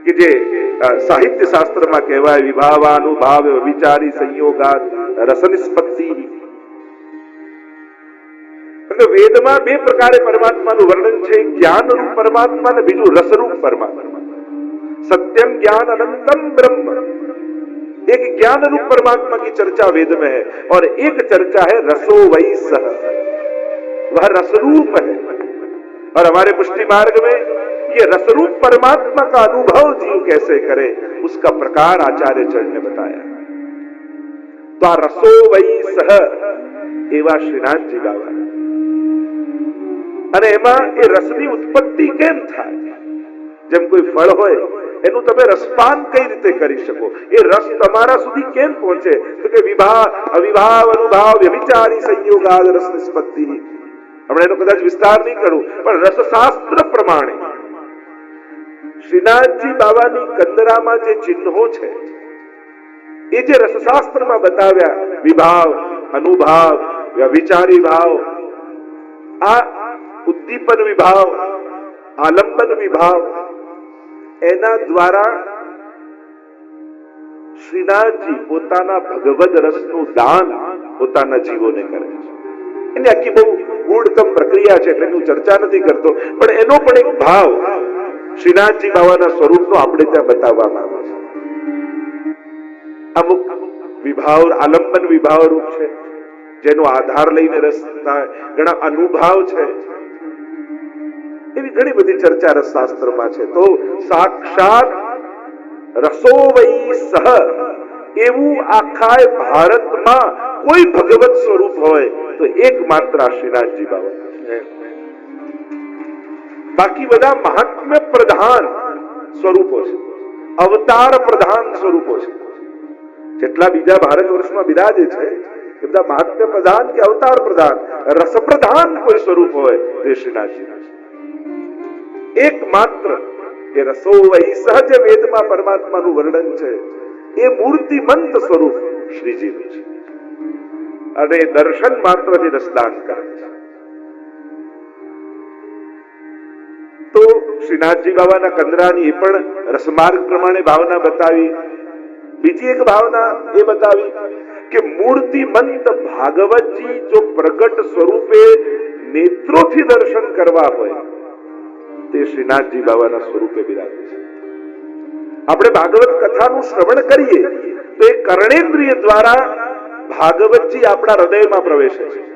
કે જે અ, સાહિત્ય શાસ્ત્રમાં કહેવાય વિભાવાનુભાવ વિચારી સંયોગાત રસનિષ્પત્તિ એટલે વેદમાં બે પ્રકારે પરમાત્માનું વર્ણન છે એક જ્ઞાનરૂપ પરમાત્મા અને બીજું રસરૂપ પરમાત્મા सत्यम ज्ञान अनंतम ब्रह्म एक ज्ञान रूप परमात्मा की चर्चा वेद में है और एक चर्चा है रसो वही सह वह रसरूप है और हमारे पुष्टि मार्ग में ये रसरूप परमात्मा का अनुभव जीव कैसे करे उसका प्रकार आचार्य चरण ने बताया तो आ रसो वही सह એવા શ્રીનાથજી બાબા અને એમાં એ રસની ઉત્પત્તિ કેમ થાય જેમ કોઈ ફળ હોય એનું તમે રસપાન કઈ રીતે કરી શકો એ રસ તમારા સુધી કેમ પહોંચે તો કે વિભાવ અવિભાવ અનુભાવ વ્યભિચારી સંયોગાદ રસ નિષ્પત્તિ હમણાં એનો કદાચ વિસ્તાર નહીં કરું પણ રસશાસ્ત્ર પ્રમાણે શ્રીનાથજી બાબાની કંદરામાં જે ચિહ્નો છે, એ જે રસશાસ્ત્રમાં બતાવ્યા, વિભાવ, અનુભાવ વ્યભિચારી ભાવ, આ ઉદ્દીપન વિભાવ, આલંબન વિભાવ, એના દ્વારા શ્રીનાથજી પોતાના ભગવદ રસનું દાન પોતાના જીવોને કરે છે. એની આખી બહુ ગૂઢતમ પ્રક્રિયા છે, એટલે હું ચર્ચા નથી કરતો. પણ એનો પણ એક ભાવ શ્રીનાથજી બાવાના સ્વરૂપનો આપણે ત્યાં બતાવવામાં આવે છે. અમુક વિભાવ, આલંબન વિભાવ રૂપ છે, જેનો આધાર લઈને રસ ઘણા અનુભાવ છે. એવી ઘણી બધી ચર્ચા રસશાસ્ત્રમાં છે. તો સાક્ષાત રસોવઈ સહ એવું આખા ભારતમાં કોઈ ભગવત સ્વરૂપ હોય તો એકમાત્ર શ્રીનાથજી બાબા બાકી બધા મહાત્મ્ય પ્રધાન સ્વરૂપો છે. અવતાર પ્રધાન સ્વરૂપો છે. જેટલા બીજા ભારત વર્ષમાં બિરાજે છે, એ બધા મહાત્મ્ય પ્રધાન કે અવતાર પ્રધાન રસ પ્રધાન કોઈ સ્વરૂપ હોય તે શ્રીનાથજી એકમાત્ર એ રસો વહી સહજ વેદમાં પરમાત્માનું વર્ણન છે. એ મૂર્તિમંત સ્વરૂપ શ્રીજીનું છે. અને દર્શન માત્રથી રસદાન કરે છે. શ્રીનાથજી બાબાના કંદરાની એ પણ રસમાર્ગ પ્રમાણે ભાવના બતાવી. બીજી એક ભાવના એ બતાવી કે મૂર્તિમંત ભાગવતજી જો પ્રગટ સ્વરૂપે નેત્રોથી દર્શન કરવા હોય, તે શ્રીનાથજી બાબાના સ્વરૂપે બિરાજે છે. આપણે ભાગવત કથાનું શ્રવણ કરીએ, તો એ કર્ણેન્દ્રિય દ્વારા ભાગવતજી આપણા હૃદયમાં પ્રવેશે છે.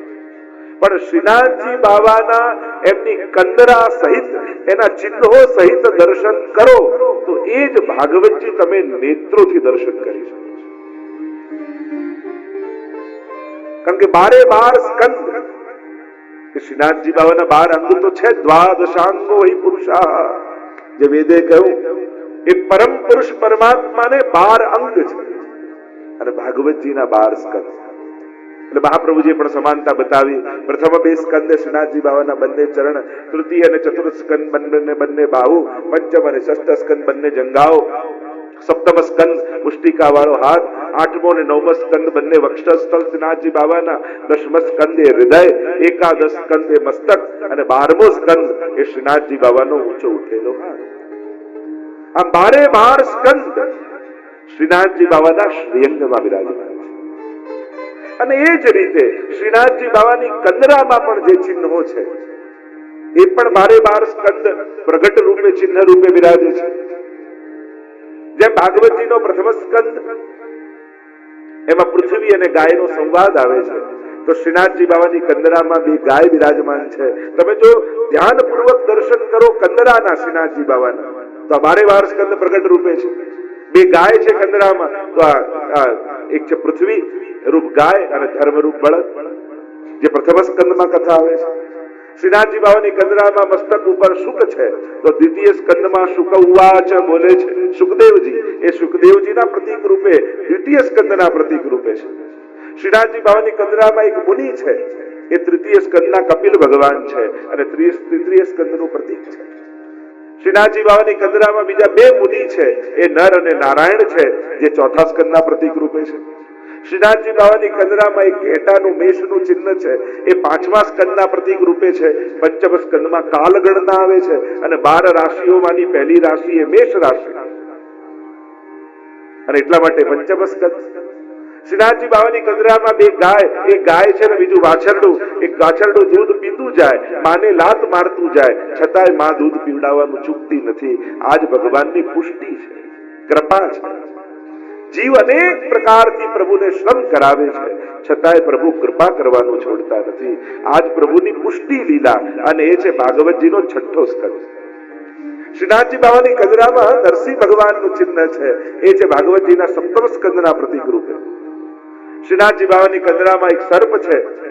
પણ શ્રીનાથજી બાબાના એમની કંદરા સહિત, એના ચિહ્નો સહિત દર્શન કરો, તો એ જ ભાગવતજી તમે નેત્રોથી દર્શન કરી શકો કારણ કે બારે બાર સ્કંદ. શ્રીનાથજી બાબાના બાર અંગ તો છે દ્વાદશાંગો એ પુરુષા. જે વેદે કહ્યું એ પરમ પુરુષ પરમાત્માને બાર અંગ છે. અને ભાગવતજીના બાર સ્કંદ. એટલે મહાપ્રભુજીએ પણ સમાનતા બતાવી. પ્રથમ બે સ્કંદ શ્રીનાથજી બાવાના બંને ચરણ, તૃતીય અને ચતુર્થ સ્કંદ બંને બંને બાહુ, પંચમ અને ષષ્ઠ સ્કંદ બંને જંગાઓ. સપ્તમ સ્કંદ મુષ્ટિકા વાળો હાથ, આઠમો અને નવમો સ્કંદ બંને વક્ષસ્થળ શ્રીનાથજી બાબાના દસમ સ્કંદ એ હૃદય, એકાદશ સ્કંદ એ મસ્તક અને બારમો સ્કંદ એ શ્રીનાથજી બાબાનો ઊંચો ઉઠેલો હાથ. આ બારે બાર સ્કંદ શ્રીનાથજી બાબાના શ્રીઅંગમાં બિરાજમાન. અને એ જ રીતે શ્રીનાથજી બાવાની કંદરામાં પણ જે ચિહ્નો છે, એ પણ બારે બાર સ્કંદ પ્રગટ રૂપે, ચિહ્ન રૂપે બિરાજે છે. જેમ ભાગવતજીનો પ્રથમ સ્કંદ, એમાં પૃથ્વી અને ગાયનો સંવાદ આવે છે, તો શ્રીનાથજી બાબાની કંદરામાં બે ગાય બિરાજમાન છે. તમે જો ધ્યાનપૂર્વક દર્શન કરો કંદરાના શ્રીનાથજી બાબાના તો બારે વાર સ્કંદ પ્રગટ રૂપે છે. બે ગાય છે કંદરામાં, તો એક છે પૃથ્વી રૂપ ગાય અને ધર્મ રૂપ બળદ, જે પ્રથમ સ્કંદમાં કથા આવે છે. શ્રીનાથજી બાબાની કંદરામાં મસ્તક ઉપર શુક છે, તો દ્વિતીય સ્કંદમાં શુક ઉવાચ બોલે છે. સુખદેવજી, એ સુખદેવજીના પ્રતીક રૂપે, દ્વિતીય સ્કંદના પ્રતીક રૂપે છે. શ્રીનાથજી બાબાની કંદરામાં એક મુનિ છે, એ તૃતીય સ્કંદના કપિલ ભગવાન છે અને તૃતીય સ્કંદનું પ્રતીક છે. શ્રીનાથજી બાબાની કંદરામાં બીજા બે મુનિ છે, એ નર અને નારાયણ છે, જે ચોથા સ્કંદના પ્રતીક રૂપે છે. શ્રીનાથજી બાવાની કંદરામાં એક ઘેટાનું મેષનું ચિહ્ન છે. એ પાંચમા સ્કંદના પ્રતિક રૂપે છે. પંચમ સ્કંદમાં કાલગણના આવે છે અને બાર રાશિઓમાંની પહેલી રાશિ એ મેષ રાશિ. અને એટલા માટે પંચમ સ્કંદ. શ્રીનાથજી બાવાની કંદરામાં બે ગાય, એક ગાય છે ને બીજું વાછરડું. એક વાછરડું દૂધ પીતું જાય, માને લાત મારતું જાય. છતાંયમાં દૂધ પીવડાવવાનું ચૂકતી નથી. આજ ભગવાનની પુષ્ટિ છે. કૃપા છે. જીવ અનેક પ્રકારથી પ્રભુને શ્રમ કરાવે છે. છતાંય પ્રભુ કૃપા કરવાનું છોડતા નથી. આજ પ્રભુની પુષ્ટિ લીલા અને એ છે ભાગવતજીનો છઠ્ઠો સ્કંદ. શ્રીનાથજી બાવાની કદરામાં નરસિંહ ભગવાનનું ચિહ્ન છે. એ છે ભાગવતજીના સપ્તમ સ્કંદના પ્રતિક રૂપે શ્રીનાથજી બાવાની કદરામાં એક સર્પ છે.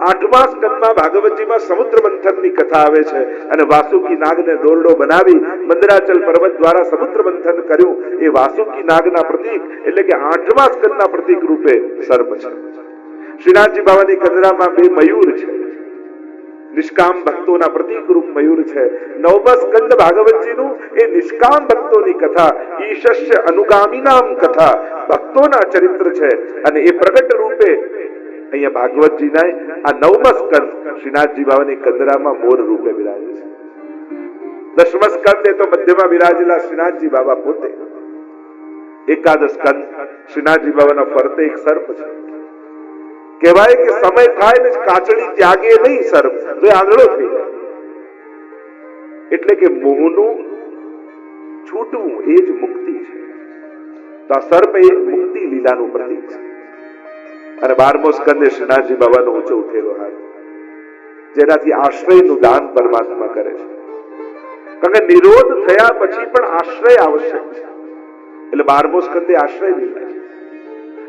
આઠમા સ્કંદમાં ભાગવતજીમાં સમુદ્ર મંથનની કથા આવે છે. અને વાસુકી નાગને દોરડો બનાવી મંદરાચલ પર્વત દ્વારા સમુદ્ર મંથન કર્યું. એ વાસુકી નાગના પ્રતીક એટલે કે આઠમા સ્કંદના પ્રતીક રૂપે સર્પ છે. શ્રીનાથજી બાબાની કંદરામાં બે મયુર છે. નિષ્કામ ભક્તોના પ્રતીક રૂપ મયુર છે. નવમા સ્કંદ ભાગવતજીનું એ નિષ્કામ ભક્તોની કથા, ઈશસ્ય અનુગામીનામ કથા, ભક્તોના ચરિત્ર છે. અને એ પ્રગટ રૂપે અહીંયા ભાગવતજીના આ નવમસ્કર શ્રીનાથજી બાબાની કંદરામાં મોર રૂપે બિરાજે છે. દસમા સ્કંદ તો મધ્યમાં બિરાજેલા શ્રીનાથજી બાબા પોતે. એકાદશ કંદ શ્રીનાથજી બાબાના ફરતે એક સર્પ છે. કહેવાય કે સમય થાય ને કાચડી ત્યાગે નહીં સર્પ, તો આંધળો થઈ જાય. એટલે કે મોહનું છૂટવું એ જ મુક્તિ છે. તો આ સર્પ એ મુક્તિ લીલાનું પ્રતીક છે. અને બારમો સ્કંદે શ્રીનાથજી બાબાનો ઊંચો ઉઠેલો હાથ. જેનાથી આશ્રયનું દાન પરમાત્મા કરે છે. કારણ કે નિરોધ થયા પછી પણ આશ્રય આવશ્યક છે. એટલે બારમો સ્કંદે આશ્રય લીધા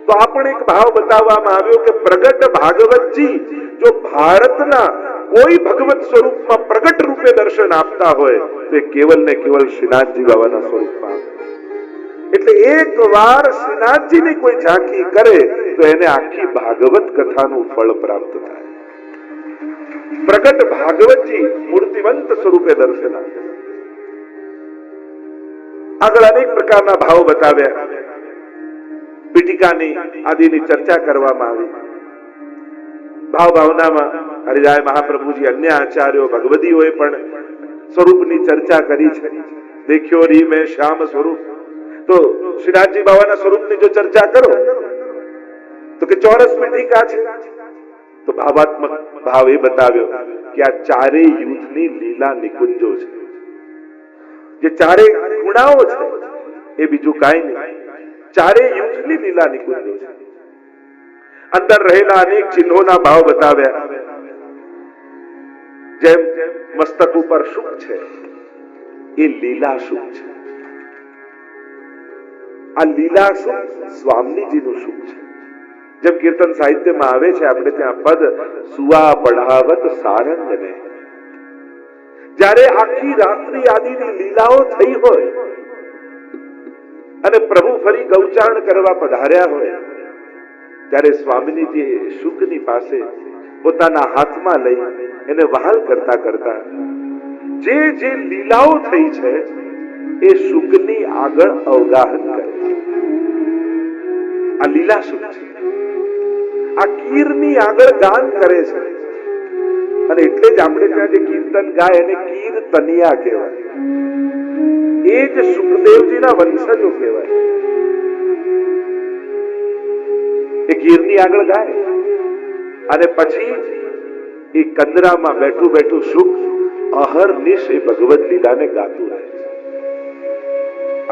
તો આ પણ એક ભાવ બતાવવામાં આવ્યો કે પ્રગટ ભાગવતજી જો ભારતના કોઈ ભગવત સ્વરૂપમાં પ્રગટ રૂપે દર્શન આપતા હોય, તો એ કેવલ ને કેવલ શ્રીનાથજી બાબાના સ્વરૂપમાં એટલે એક વાર શ્રીનાથજીની કોઈ ઝાંખી કરે, તો એને આખી ભાગવત કથાનું ફળ પ્રાપ્ત થાય. પ્રગટ ભાગવતજી મૂર્તિવંત સ્વરૂપે દર્શન આપે. આગળ અનેક પ્રકારના ભાવ બતાવ્યા. પીટિકાની આદિની ચર્ચા કરવામાં આવી. ભાવ ભાવનામાં હરિરાય મહાપ્રભુજી અન્ય આચાર્યો, ભગવદીઓએ પણ સ્વરૂપની ચર્ચા કરી છે. દેખ્યો રી મેં શ્યામ સ્વરૂપ. તો શ્રીનાથજી બાબાના સ્વરૂપની જો ચર્ચા કરો, તો કે ચોરસ પીઠિકા છે તો ભાવાત્મક ભાવ એ બતાવ્યો કે આ ચારે યુથની લીલા નિકુંજો છે. જે ચારે ગુણાઓ છે, એ બીજું કાંઈ નહીં. ચારે યુથની લીલા નિકુંજો છે. અંદર રહેલા અનેક ચિહ્નોના ભાવ બતાવ્યા. જેમ મસ્તક ઉપર સુખ છે? એ લીલા સુખ છે? આ લીલા સુખ સ્વામીજીનું સુખ છે. જેમ કીર્તન સાહિત્યમાં આવે છે, આપણે ત્યાં પદ સુવા પઢાવત સારંગને. જ્યારે આખી રાત્રિ આદિની લીલાઓ થઈ હોય અને પ્રભુ ફરી ગૌચારણ કરવા પધાર્યા હોય, ત્યારે સ્વામીજી શુકની પાસે પોતાના હાથમાં લઈ એને વહાલ કરતા કરતા જે જે લીલાઓ થઈ છે એ સુખની આગળ અવગાહન કરે. આ લીલા સુખ છે. આ કીરની આગળ ગાન કરે છે. અને એટલે જ આપણે ત્યાં જે કીર્તન ગાય એને કીર્તનિયા કહેવાય. એ જ સુખદેવજીના વંશજો કહેવાય. એ ગીરની આગળ ગાય. અને પછી એ કંદરામાં બેઠું બેઠું સુખ, અહર્નિશ એ ભગવત લીલાને ગાતું રહે.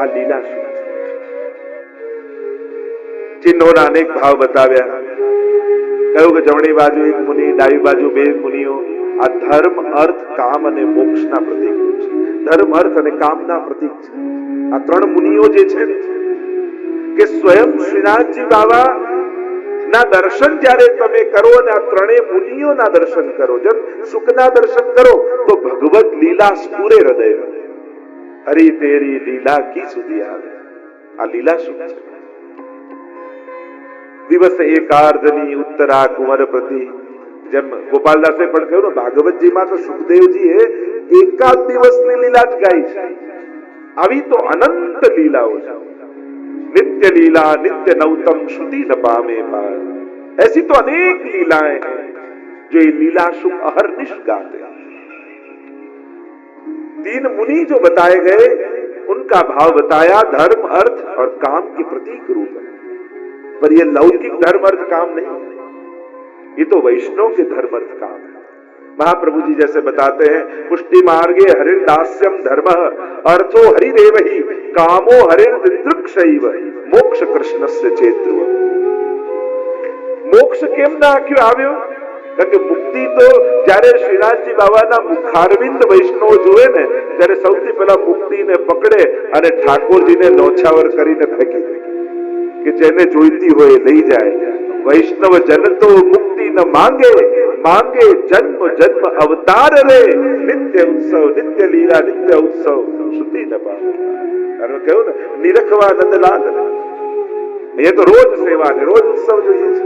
આ લીલા શું ચિહ્નોના અનેક ભાવ બતાવ્યા. કહ્યું કે જમણી બાજુ એક મુનિ, ડાબી બાજુ બે મુનિઓ. આ ધર્મ, અર્થ, કામ અને મોક્ષના પ્રતીક છે. ધર્મ, અર્થ અને કામના પ્રતીક છે. આ ત્રણ મુનિઓ જે છે કે સ્વયં શ્રીનાથજી બાબા ના દર્શન જ્યારે તમે કરો અને આ ત્રણેય મુનિઓના દર્શન કરો જેમ સુખના દર્શન કરો, તો ભગવત લીલા સ્ફુરે હૃદય હરી તેરી લીલા કી સુધી આવે આ લીલા સુખ છે દિવસ એકાર્ધની ઉત્તરા કુંવર પ્રતિ જેમ ગોપાલદાસે પણ કહ્યું ને ભાગવતજીમાં તો સુખદેવજી એ એકાદ દિવસની લીલા જ ગાઈ છે આવી તો અનંત લીલાઓ છે नित्य लीला नित्य नवतम श्रुति न पामे पार ऐसी तो अनेक लीलाएं हैं जो ये लीला शुभ अहरनिश गाते हैं तीन मुनि जो बताए गए, उनका भाव बताया, धर्म, अर्थ और काम के प्रतीक रूप है। पर यह लौकिक धर्म, अर्थ, काम नहीं ये तो वैष्णव के धर्म, अर्थ, काम है। महाप्रभु जी जैसे बताते हैं, पुष्टि मार्गे हरिर्दास्यम धर्म, अर्थो हरिदेव ही कामो हरिर्दृक्ष मोक्ष कृष्ण से चेत्र। मोक्ष केम ना क्यों आवे કે મુક્તિ તો જ્યારે શ્રીનાથજી બાબાના મુખારવિંદ વૈષ્ણવ જોવે ને, ત્યારે સૌથી પહેલા મુક્તિને પકડે અને ઠાકોરજીને નોછાવર કરીને ફેંકી. દે કે જેને જોઈતી હોય લઈ જાય. વૈષ્ણવ જન તો મુક્તિ ન માંગે માંગે જન્મ જન્મ અવતાર રે. નિત્ય ઉત્સવ, નિત્ય લીલા, નિત્ય ઉત્સવ. શુદ્ધિ ન પામે કહ્યું ને નિરખવા નંદલાલ એ તો રોજ સેવા ને, રોજ ઉત્સવ જોઈએ છે.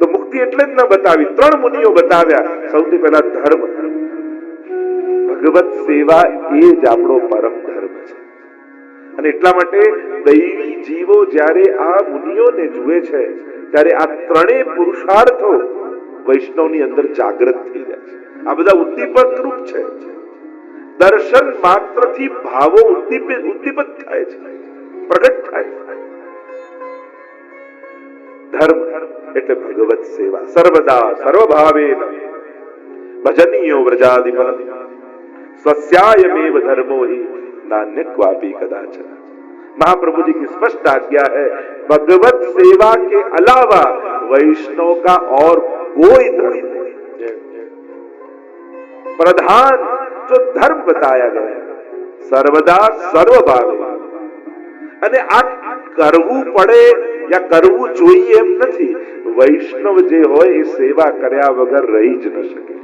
તો મુક્તિ એટલે જ ન બતાવી. ત્રણ મુનિઓ બતાવ્યા, સૌથી પહેલા ધર્મ. ભગવત સેવા એ જ આપણો પરમ ધર્મ છે. અને એટલા માટે દૈવી જીવો જ્યારે આ મુનિઓને જુએ છે, ત્યારે આ ત્રણેય પુરુષાર્થો વૈષ્ણવની અંદર જાગૃત થઈ જાય છે. આ બધા ઉદ્દીપક રૂપ છે. દર્શન માત્રથી ભાવો ઉદ્દીપિત ઉદ્દીપક થાય છે. પ્રગટ થાય છે. ધર્મ એટલે ભગવત સેવા સર્વદા સર્વભાવે ભજનીયો વ્રજાધિપ स्वस्यायमेव धर्मो ही नान्य क्वापी कदाचन महाप्रभु जी की स्पष्ट आज्ञा है भगवत सेवा के अलावा वैष्णव का और कोई धर्म नहीं प्रधान जो धर्म बताया गया है, सर्वदा સર્વભાવે અને આ કરવું પડે યા કરવું જોઈએ એમ નથી. વૈષ્ણવ જે હોય એ સેવા કર્યા વગર રહી જ ન શકે.